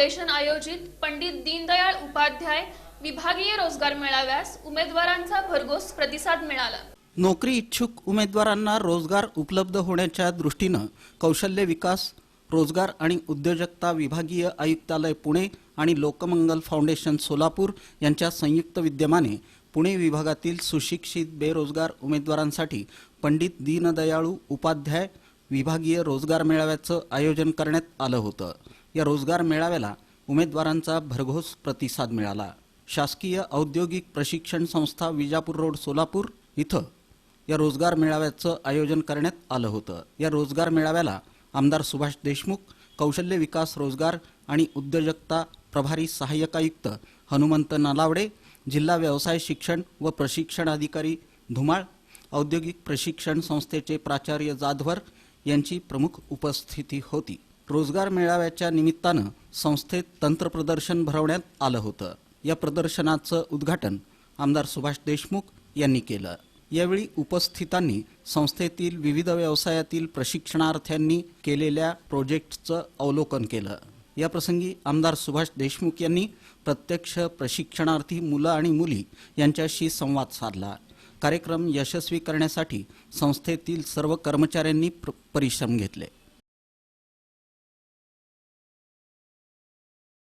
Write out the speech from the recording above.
Foundation आयोजित पंडित दीनदयाळ उपाध्याय विभागीय रोजगार मेळाव्यास उमेदवारांचा भरघोस प्रतिसाद मिळाला. नोकरी इच्छुक उमेदवारांना रोजगार उपलब्ध होण्याच्या दृष्टीनं कौशल्य विकास रोजगार आणि उद्योजकता विभागीय आयुक्तालय पुणे आणि लोकमंगल फाउंडेशन सोलापूर यांच्या संयुक्त विद्यमाने पुणे विभागातील सुशिक्षित बेरोजगार उमेदवारांसाठी पंडित दीनदयाळू उपाध्याय विभागीय रोजगार मेळाव्याचं आयोजन करण्यात आलं होतं. या रोजगार मेळाव्याला उमेदवारांचा भरघोस प्रतिसाद मिळाला. शासकीय औद्योगिक प्रशिक्षण संस्था विजापूर रोड सोलापूर इथं या रोजगार मेळाव्याचं आयोजन करण्यात आलं होतं. या रोजगार मेळाव्याला आमदार सुभाष देशमुख कौशल्य विकास रोजगार आणि उद्योजकता प्रभारी सहाय्यक आयुक्त हनुमंत नालावडे जिल्हा व्यवसाय शिक्षण व प्रशिक्षण अधिकारी धुमाळ औद्योगिक प्रशिक्षण संस्थेचे प्राचार्य जाधवर यांची प्रमुख उपस्थिती होती. रोजगार मेळाव्याच्या निमित्तानं संस्थेत तंत्रप्रदर्शन भरवण्यात आलं होतं. या प्रदर्शनाचं उद्घाटन आमदार सुभाष देशमुख यांनी केलं. यावेळी उपस्थितांनी संस्थेतील विविध व्यवसायातील प्रशिक्षणार्थ्यांनी केलेल्या प्रोजेक्टचं अवलोकन केलं. याप्रसंगी आमदार सुभाष देशमुख यांनी प्रत्यक्ष प्रशिक्षणार्थी मुलं आणि मुली यांच्याशी संवाद साधला. कार्यक्रम यशस्वी करण्यासाठी संस्थेतील सर्व कर्मचाऱ्यांनी प्र- परिश्रम घेतले.